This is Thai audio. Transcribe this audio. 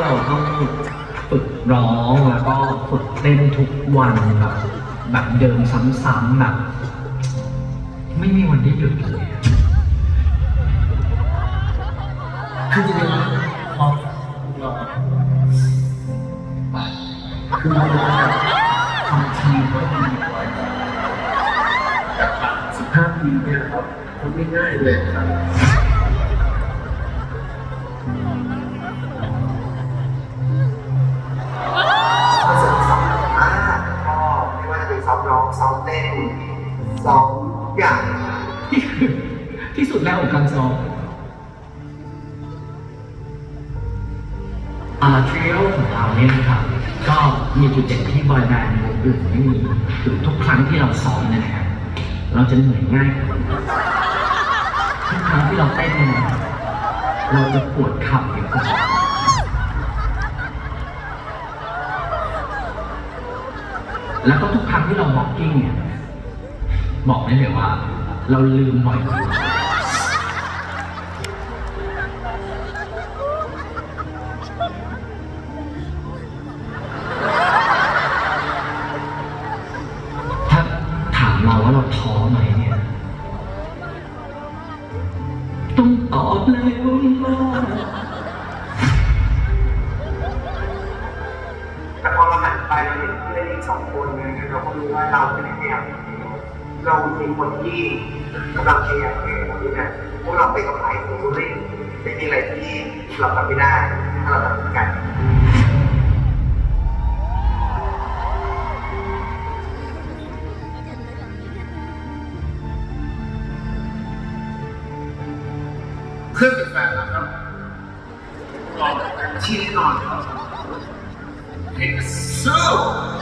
เราต้องฝึกร้องแล้วก็ฝึกเต้นทุกวันแบบแบบเดิมซ้ำๆแบบ ไม่มีวันที่หยุดเลยคือจริงๆแล้เราคือเราทำทีมก็ดีกว่าแต่ผ่านสิบห้าปีเนี่ยครับมันไม่ง่ายเลยครับ ซ้อมร้องเต้นซ้อมอย่างนี่คือที่สุดแล้วของการซ้อมอาทริโอของเราเนี่ยนะครับก็มีจุดเด่นที่บอยแบนด์วงอื่นไม่มีคือทุกครั้งที่เราซ้อมเนี่ยนะครับเราจะเหนื่อยง่ายกว่าทุกครั้งที่เราเต้นเนี่ยเราจะปวดเข่าเยอะกว่ แล้วก็ทุกครั้งที่เรา walking เนี่ย บอกได้เลยว่า เราลืมบ่อยกว่าถ้าถามเราว่าเราท้อไหมเนี่ย ต้องตอบเลยว่า เราเห็นเพื่อนอีกสองคนเนี่ยเราก็รู้ว่าเราไม่ได้พยายามเรามีคนที่กำลังพยายามเองนี่นะพวกเราไปกับใครผมรู้เลยไม่มีอะไรที่เราทำไม่ได้ถ้าเราทำด้วยกันเพื่อนเป็นแฟนะครับรอนที่แน่นอนครับ It is so